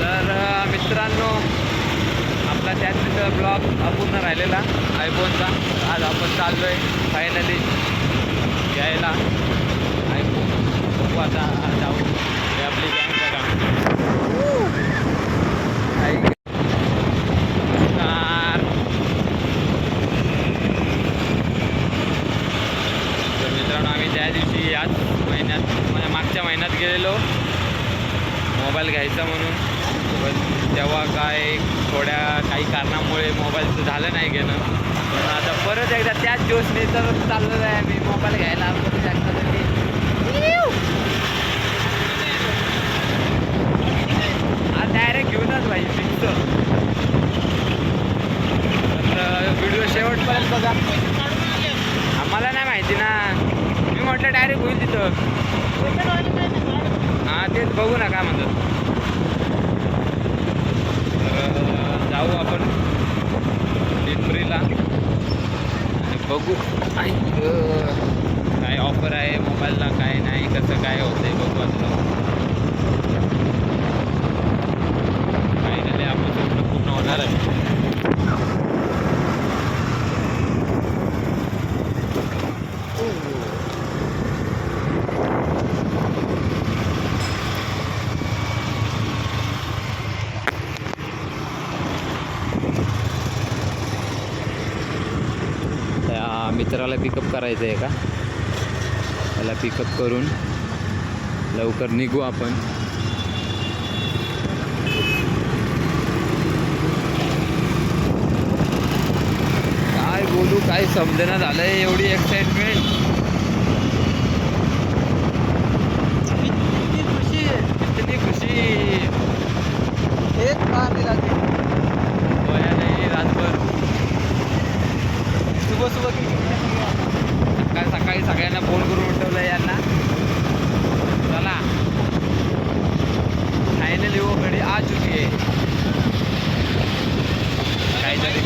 तर मित्रांनो आपला त्याच ब्लॉग अपूर्ण राहिलेला आयफोनचा आज आपण चाललोय फायनली घ्यायला आयफोन बघू आता जाऊ. आपली महिन्यात गेलेलो. मोबाईल घ्यायचा म्हणून. पण तेव्हा काय थोड्या काही कारणामुळे मोबाईलचं झालं नाही घेणं. पण आता परत एकदा त्याच जोशने तर चाललं आहे. मी मोबाईल घ्यायला तरी. आज डायरेक्ट घेऊनच भाई फिक्स तर व्हिडिओ शेवटपर्यंत बघा. आम्हाला नाही माहिती ना. मी म्हटलं डायरेक्ट होईल तिथं. हां तेच बघू ना काय म्हणतात. तर जाऊ आपण. डिंबरीला आणि बघू. आई काय ऑफर आहे मोबाईलला काय नाही कसं काय होतंय बघू आता. फायनली आपण पूर्ण होणार आहे त्या मित्राला पिकअप करायचं आहे का? त्याला पिकअप करून लवकर निघू आपण. काय बोलू काय समजेना आहे एवढी एक्साइटमेंट किती खुशी किती खुशी एक बार दिला ते गोळ्या नाही रातभर सुबह सुबह सकाळी सकाळी सगळ्यांना फोन करून उठवलं यांना चला फायनली वो घडी आ चुकी आहे काहीतरी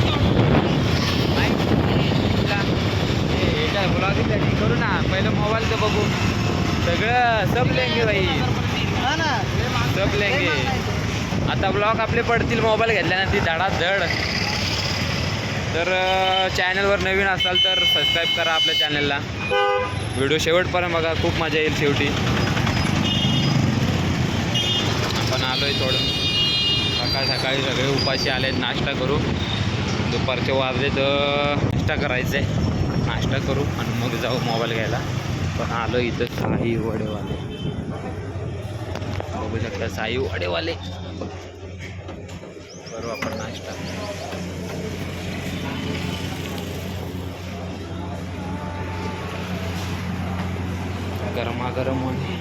ब्लॉगिंग करू ना पहिलं मोबाईल तर बघू. सगळं सब लेंगे भाई. हा ना सब लेंगे. आता ब्लॉग आपले पडतील मोबाईल घेतल्यानंतर ती धडाधड. तर चॅनलवर नवीन असाल तर सबस्क्राईब करा आपल्या चॅनलला व्हिडिओ शेवटपर्यंत बघा खूप मजा येईल शेवटी आपण आलो आहे थोडं. सकाळ सकाळी सगळे उपाशी आले नाश्ता करू. दुपारचे वाजले तर नाश्ता करायचं आहे नाश्ता करू आणि मग जाऊ मोबाईल घ्यायला. पण आलो इथं साई वडेवाले. बघू शकता साई वडेवाले. करू आपण नाश्ता. गरमागरम होणे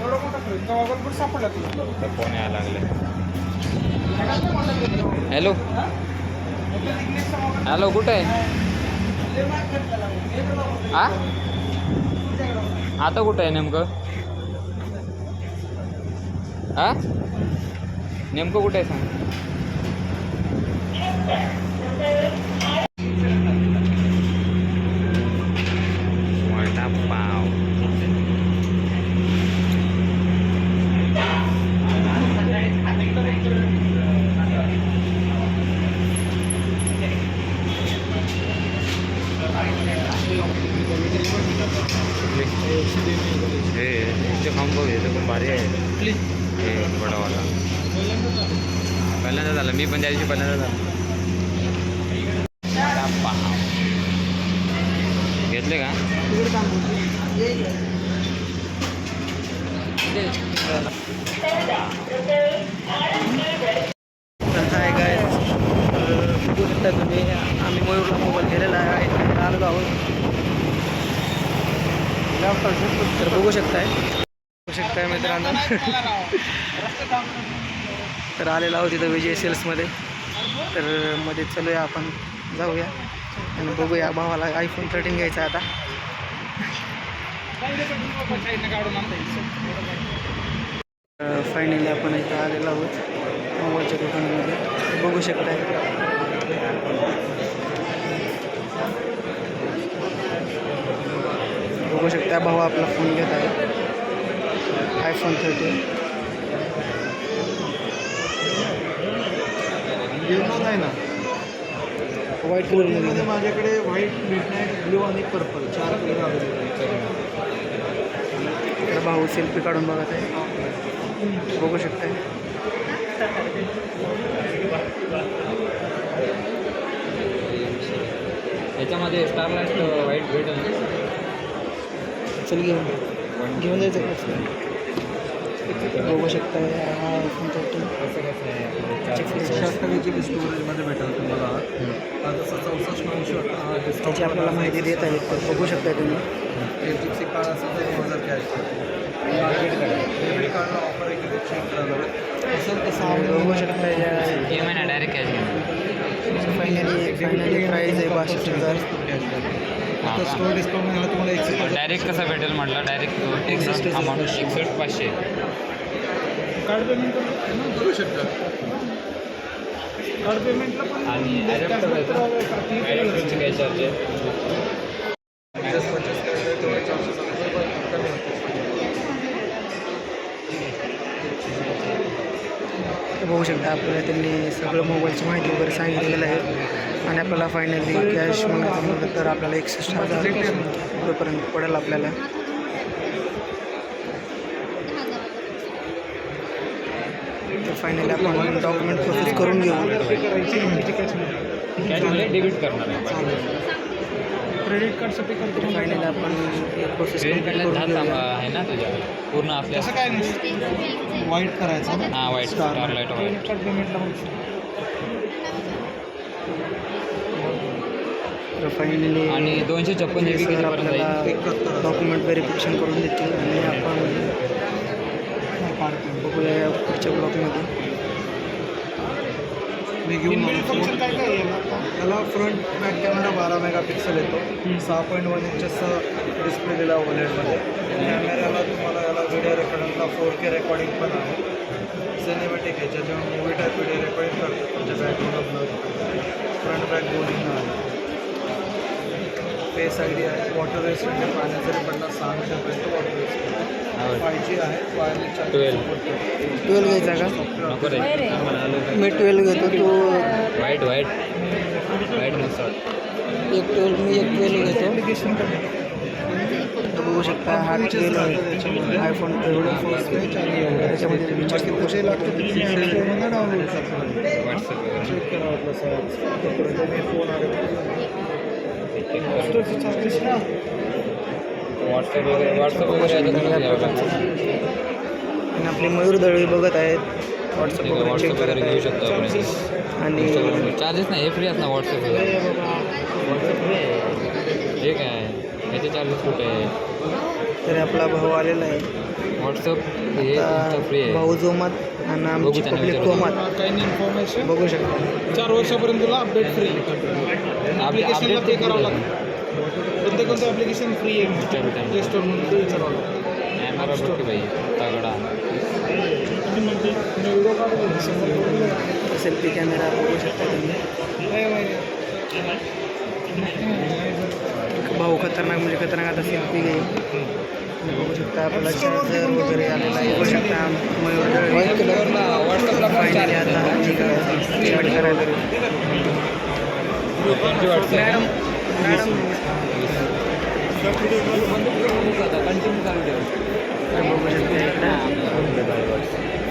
सापडला तुला तर फोन यायला लागले हॅलो. हॅलो कुठे आहे? आ? आता कुठं आहे नेमकं? हां नेमकं कुठं आहे सांग वडापाव हे इथे खाऊन बघ हे पण कुठली? आहे वडावाला पहिल्यांदा झालं. मी पण त्या दिवशी पहिल्यांदा झालं. घेतले का? हाय काय बघू शकता तुम्ही आम्ही मयूरला मोबाईल घेतलेला आहे. आलो आहोत. तर बघू शकताय. बघू शकताय मित्रांनो. तर आलेला आहोत तिथं विजय सेल्समध्ये तर मध्ये चलूया आपण. जाऊया. आणि बघूया भावाला आयफोन थर्टीन घ्यायचा आहे आता. फायनली आपण इथं आलेलो आहोत. मोबाईलच्या दुकानामध्ये. बघू शकताय. बघू शकता भाऊ आपला फोन घेत आहे. आयफोन थर्टीन येणार आहे ना. व्हाईट कलरमध्ये मध्ये. माझ्याकडे व्हाईट मिडनाईट ब्ल्यू आणि पर्पल चार कलर अवेलेबल तर भाऊ सेल्फी काढून बघत आहे. बघू शकताय. याच्यामध्ये स्टारलाइट व्हाईट भेटेल. चल घेऊन. घेऊन जायचं? बघू शकताय हा आयफोन स्टोरेजमध्ये भेटेल तुम्हाला. जसा चौसष्ट नऊशे हा त्याची आपल्याला माहिती देत आहेत तर बघू शकताय तुम्ही. एच डी सी कार्ड असेल तर दोन हजार कॅश. डेबिट कार्डला ऑफर आहे की चेक करायला असेल तर सहा बघू शकताय या E M I direct cash finally finally price आहे बासष्ट हजार आता स्टोर डिस्काउंट मिळाला तुम्हाला एकशे डायरेक्ट कसं भेटेल म्हटलं? डायरेक्ट एकसष्ट अमाऊंट एकसष्ट पाचशे. कार्ड पेमेंट करू शकता कार्ड पेमेंटला पण आणि ॲडॅप्ट करायचं. ॲडॅप्टरचे काय चार्जेस बघू शकता आपल्याला त्यांनी सगळं मोबाईलची माहिती वगैरे सांगितलेलं आहे. आणि आपल्याला फायनली कॅश म्हटलं तर आपल्याला एकसष्ट हजार रुपयेपर्यंत पडेल आपल्याला तर फायनली आपण डॉक्युमेंट प्रोसेस करून घेऊ. डेबिट करणार क्रेडिट कार्डसाठी करतो फायनली आपण प्रोसेस आहे ना तुझ्या पूर्ण आपल्या तसं काय नाही. वाईट करायचं. हां वाईट क्रेडिट कार्ड पेमेंटला होऊ तर फायनली आणि दोनशे छप्पन जी बी आपल्याला डॉक्युमेंट व्हेरिफिकेशन करून देतील आणि आपण बघूया या पुढच्या ब्लॉकमध्ये मी घेऊन फंक्शन काय काय याला फ्रंट बॅक कॅमेरा बारा मेगापिक्सल येतो. सहा पॉईंट वन इंचेसचा डिस्प्ले दिला ओलेडमध्ये कॅमेऱ्याला तुम्हाला याला व्हिडिओ रेकॉर्डिंगला फोर के रेकॉर्डिंग पण आहे. सिनेमॅटिक आहे. ज्याच्यावर मूवी टाईप व्हिडिओ रेकॉर्डिंग करतो तुमच्या बॅकग्राऊंड फ्रंट बॅक दोन्ही फेस आय डी आहे वॉटर रेस्टोरंट पाण्याचा पडला सहा मीटरपर्यंत वॉटर रेस्टोरंट फाय जी आहे. Wireless charging 12. ट्वेल्व घ्यायचा का? नको रे. मी ट्वेल्व घेतो तू वाईट वाईट वाईट नसतं एक ट्वेल्व मी एक ट्वेल्व घेतो. तर बघू शकता हा ट्वेल्व आहे. आयफोन ट्वेल्व त्याच्यामध्ये रिचार्ज किती पैसे लागतात डाउनलोड करतो व्हॉट्सअप वगैरे चेक करा वाटलं सर मी फोन आले. चार्जेस ना व्हॉट्सअप वगैरे व्हॉट्सअप आणि आपले मयूर दळवी बघत आहेत. व्हॉट्सअप वगैरे चेक करत घेऊ शकतो आपण. आणि चार्जेस नाही हे फ्री आहेत ना व्हॉट्सअप वगैरे? व्हॉट्सअप फ्री आहे. हे काय? याचे चार्जेस कुठे आहे? तरी आपला भाऊ आलेला आहे. व्हॉट्सअप हे फ्री आहे. भाऊ जोमात आणि बघू आमची पब्लिक विचारू. कोमात काही इन्फॉर्मेशन बघू शकता. चार वर्षापर्यंत तुला अपडेट फ्री ॲप्लिकेशनला पे करावं लागतं. कोणतं कोणतं ॲप्लिकेशन फ्री आहे. प्ले स्टोअरमध्ये ते विचारावं लागतं. तगडा. सेल्फी कॅमेरा बघू शकता तुम्ही. भाऊ खतरनाक म्हणजे खतरनाक आता सेल्फी घेईल आणि बघू शकता आपल्याला चार्जर वगैरे आलेला आहे. बघू शकता मयूर फायनली आता करायला मॅडम मॅडम कंटिन्यू चालू ठेव बघू शकता इकडं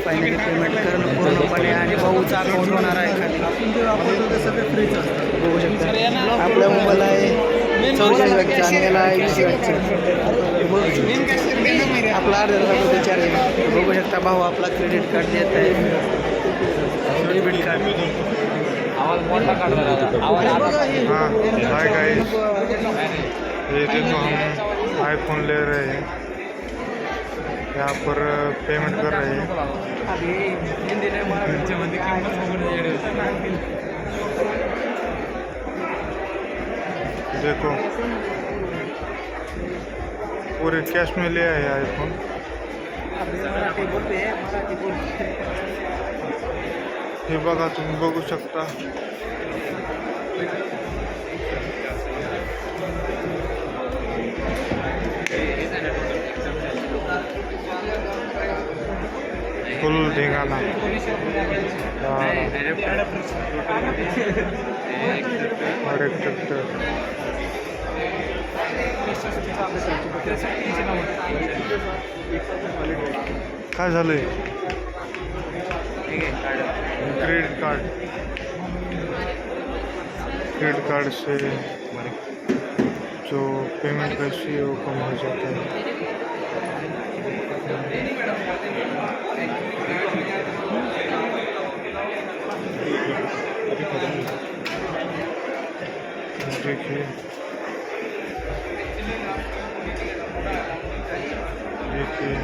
फायनली पेमेंट करणं पूर्णपणे आणि भाऊचा अकाउंट होणार आहे बघू शकता आपल्या मोबाईल आहे चौचाळीस वॅटचा आणि याला आहे वॅटचा आपला अर्ध्या तासाचा विचार बघू शकता भाऊ आपला क्रेडिट कार्ड देत आहे. डेबिट कार्ड हाँ। हाय गाइस ये देखो हम आईफोन ले रहे हैं यहाँ पर पेमेंट कर रहे हैं। देखो पूरे कैश में ले आए आईफोन हे बघा तुम्ही बघू शकता. फुल ढेगाना काय झालंय? ठीक आहे क्रेडिट कार्ड। क्रेडिट कार्ड से जो पेमेंट पैसे वो कम हो जाता है। देखिए। देखिए।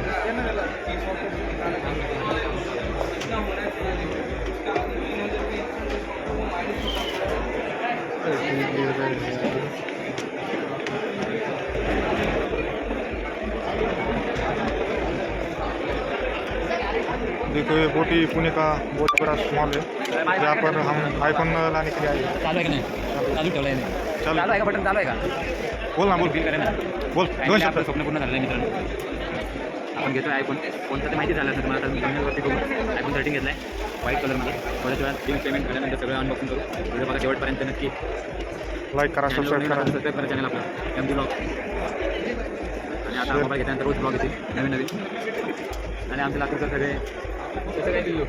देखो ये बोटी पुणे का बहुत बड़ा मॉल है जहाँ पर हम आईफोन लाने के लिए आए। चालू चालू। आहे का बटन चालू आहे का? बोल ना बोल। बिल दोन आपलं शब्द। स्वप्न पूर्ण झालेलं मित्रांनो। आपण घेतोय आयफोन कोणतं ते माहिती झालं असेल तुम्हाला आता जमिनीवरती बघू आयफोन थर्टीन घेतलाय. व्हाईट कलरमध्ये थोड्याच वेळात बिल पेमेंट झाल्यानंतर सगळं अनबॉक्सिंग करू. व्हिडिओ बघा शेवटपर्यंत नक्की. लाईक करा सबस्क्राईब करा. सबस्क्राईब करा चॅनल आपलं. एम ब्लॉग आणि आता मोबाईल घेतल्यानंतर रोज ब्लॉग येतील. नवीन नवीन. आणि आमचे लातूरचं सगळे कसं काय किल्लो?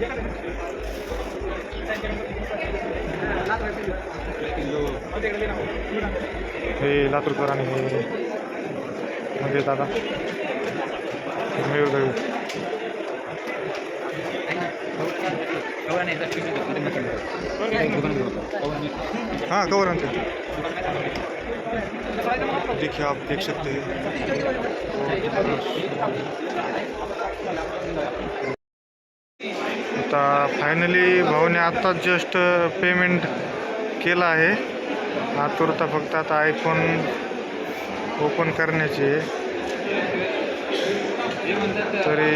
हे लातूरकर आणि हे म्हणजे दादा. हाँ कवर अंते देखिए आप देख सकते हैं। आता फायनली भाऊने आत्ताच जस्ट पेमेंट केलं आहे. आतुरता फक्त आता आयफोन ओपन करण्याची आहे. तरी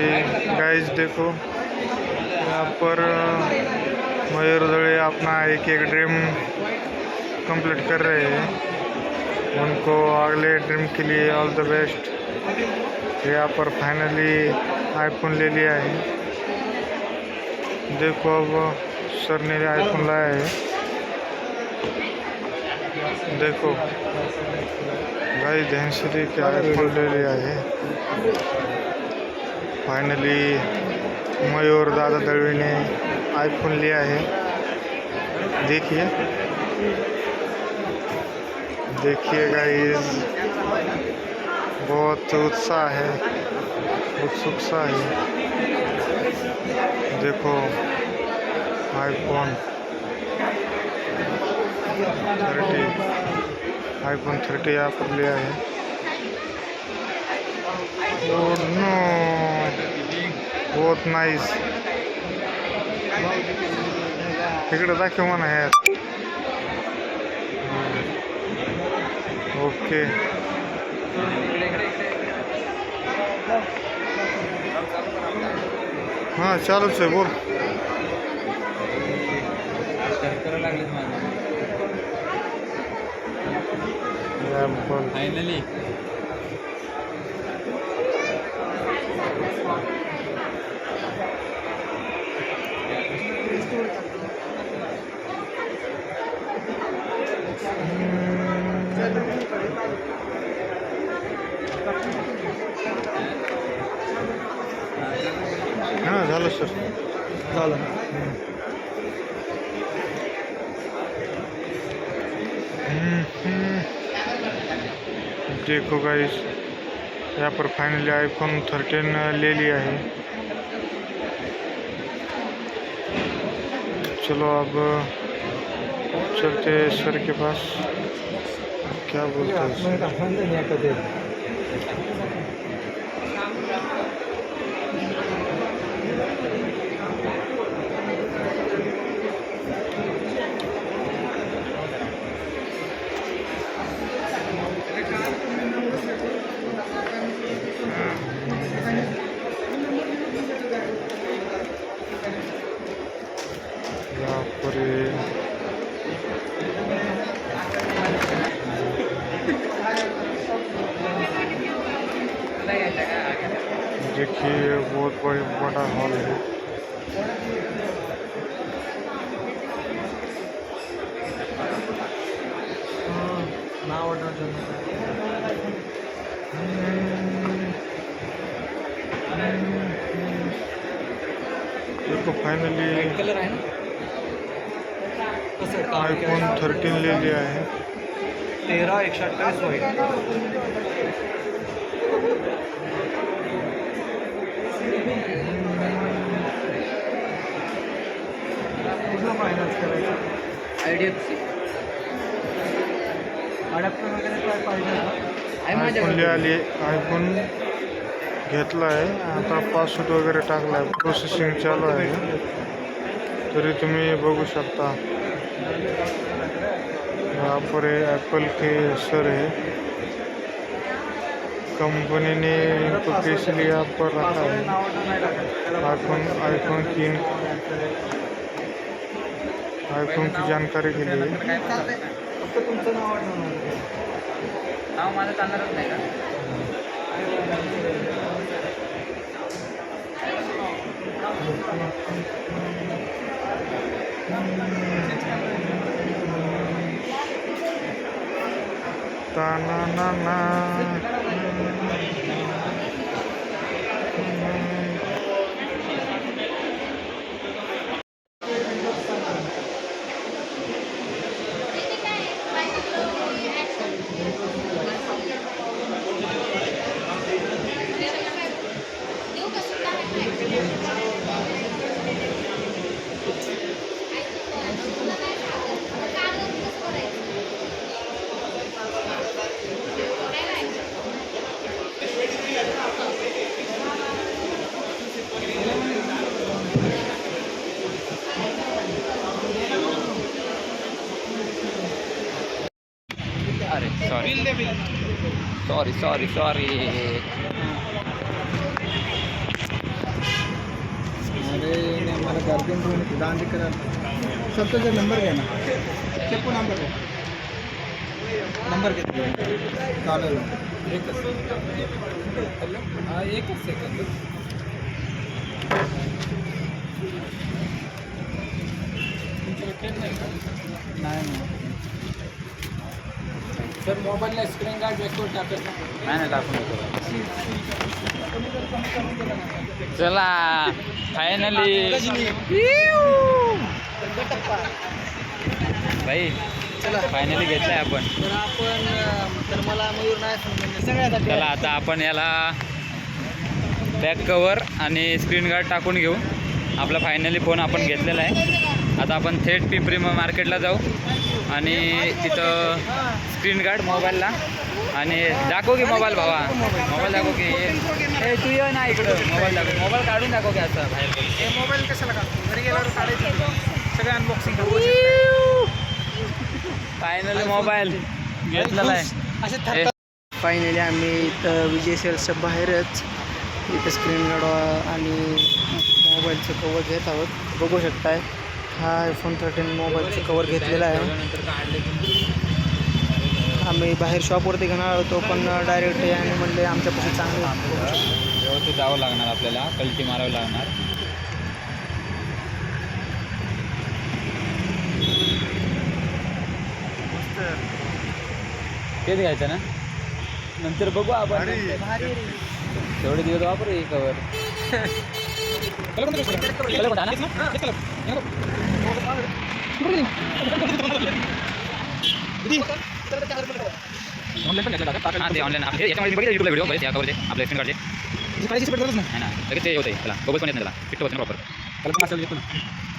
गाइस देखो, यहाँ पर मयूर दड़े अपना एक एक ड्रीम कंप्लीट कर रहे हैं। उनको अगले ड्रीम के लिए ऑल द बेस्ट यहाँ पर फाइनली आईफोन ले लिया है। देखो अब सर ने आईफोन लाया है। देखो भाई ध्यान से देखिए आईफोन ले लिया है। फाइनली मयूर दादा दलवी ने आईफोन लिया है। देखिए। देखिए गाइस बहुत उत्साह है। उत्सुकता है। देखो आईफोन थर्टी आईफोन थर्टी यहाँ पर लिया है। नो बहुत नाहीस तिकडे दाखव म्हणा यार ओके हां चालूच आहे बोल. लागले फायनली हाँ झालं सर। झालं। देखो गाइस यहाँ पर फाइनली आईफोन थर्टीन ले लिया है। चलो अब चलते हैं सर के पास क्या बोलते हैं सर? यहाँ पर ये देखिए बहुत बड़ी बड़ा हॉल है। हाँ, ना ऑर्डर देखो फाइनली कलर है ना? आयफोन थर्टीन लिहिली आहे. तेरा एकशे अठ्ठावीस कुठलं फायनान्स करायचं? I D F C. Adapter वगैरे काय पाहिजे आयफोन लिहाली. आयफोन घेतला आहे आता पासवर्ड वगैरे टाकला आहे प्रोसेसिंग चालू आहे. तरी तुम्ही बघू शकता. यहाँ पर एप्पल के सर है. कंपनी ने इनको किस लिए यहाँ पर रखा है. आईफोन आईफोन की आईफोन की जानकारी के लिए. फक्त तुमचं नाव सॉरी सॉरी सॉरी अरे मला गार्जियन रूम दांडी करा स्वतःचा नंबर घ्या ना. चप्पू नंबर घ्या नंबर घेतला चालेल. एकच. हा एकच सेकंद नाही. सर मोबाईलला स्क्रीन गार्ड टाकत नाही. नाही टाकून देतो. चला फायनली भाई चला फायनली घेतलंय आपण. तर आपण तर मला मयूर नाही सगळ्यात चला आता आपण याला बॅक कवर आणि स्क्रीन गार्ड टाकून घेऊ. आपला फायनली फोन आपण घेतलेला आहे. आता आपण थेट पिंपरी मार्केटला जाऊ. आणि तिथं स्क्रीन गार्ड मोबाईलला. आणि दाखव की मोबाईल भावा. मोबाईल दाखव की. ए तू ये ना इकडं. मोबाईल दाखव. मोबाईल काढून दाखव की असं बाहेर. हे मोबाईल कशाला काढतो? घरी गेल्यावर काढायचं सगळं अनबॉक्सिंग फायनली मोबाईल. घेतलेला आहे. फायनली आम्ही इथं विजय सेल्सच्या बाहेरच इथं स्क्रीन गार्ड आणि मोबाईलचं कवर घेत आहोत. बघू शकताय. हा आयफोन थर्टीन मोबाईलचं कवर घेतलेला आहे. आम्ही बाहेर शॉपवरती घेणार होतो पण डायरेक्ट याने म्हणले आमच्यापासून चांगले व्यवस्थित जावं लागणार आपल्याला कलटी मारावी लागणार. तेच घ्यायचं ना? नंतर बघू आपण. तेवढे दिवस वापरू हे कवर ऑनलाईन याच्यामध्ये बघितलं युट्यूबला व्हिडिओ बरेच या कवरचे आपल्या स्क्रीन कार्डचे नाही ना. लगेच ते होते त्याला बघत पण येत नाही त्याला फिट होत नाही प्रॉपर हां पंचेचाळीस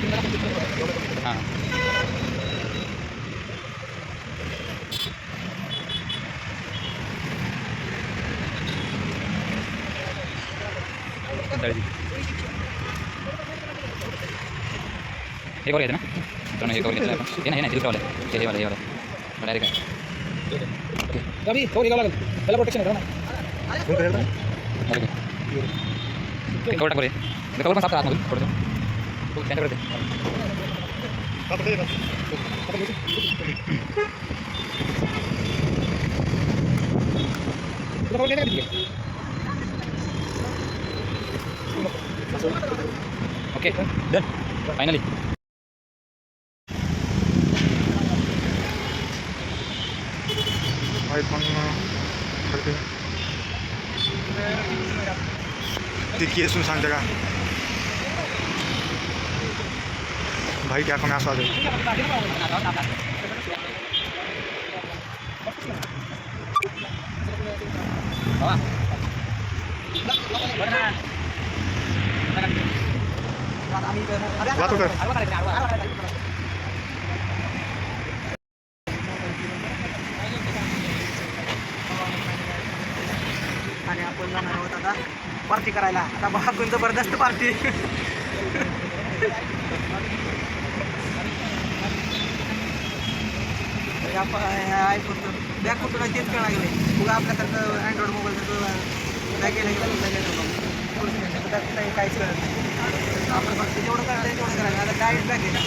हे कवर घ्यायचं ना मित्रांनो हे कवर घेतलं आपण हे नाही हे नाही दुसरं वाला हे हे वाला हे वाला डायरेक्ट आहे कमी कवर घ्यावं लागेल त्याला प्रोटेक्शन आहे ना डायरेक्ट आहे कवर टाक बरे कवर पण साफ करा आतमधून थोडंसं त्यांच्याकडे दे. ओके डन फायनली भाई पण करते ती केस सुन सांगते का भाई क्या कमी असं आणि आपण जाणार आहोत आता पार्टी करायला. आता भागून जबरदस्त पार्टी आयफोन बॅग कुठून तेच कळा गेले मग आपल्यासारखं अँड्रॉइड मोबाईल बॅग गेला गेला काही काहीच कळत नाही. आपण फक्त जेवढं करायचं तेवढं करायचं. आता डायरेक्ट बॅग आहे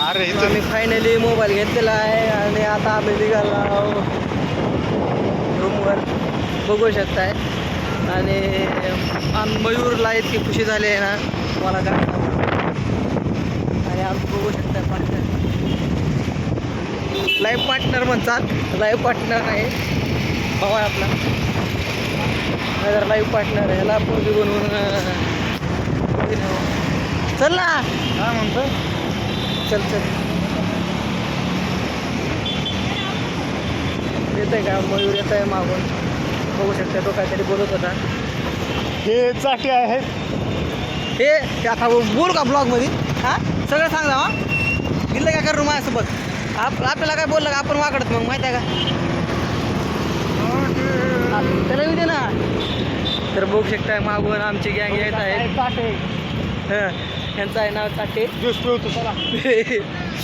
अरे आम्ही फायनली मोबाईल घेतलेला आहे आणि आता आम्ही निघाला रूमवर बघू शकताय. आणि मयूरला इतकी खुशी झाली आहे ना मला काय. आणि आम्ही बघू शकता पार्टनर लाईफ पार्टनर म्हणतात. लाईफ पार्टनर आहे. आहे आपला. नाहीतर लाईफ पार्टनर ह्याला पोरगी बनवून चल ना. काय म्हणतो चल चल. येत आहे का? मयूर येत आहे मागून. बघू शकता तो काहीतरी बोलत होता. हे चाटे आहेत हे आता बोल का ब्लॉगमध्ये हां? सगळं सांग ना हा. दिलं काय करू माझ्यासोबत? आप आपल्याला काय बोललं का? आपण वाकडत मग माहिती आहे का? त्याला येऊ दे ना. तर बघू शकताय मागून आमची गँग येत आहे हं यांचं आहे नाव चाटे. ज्यूस चला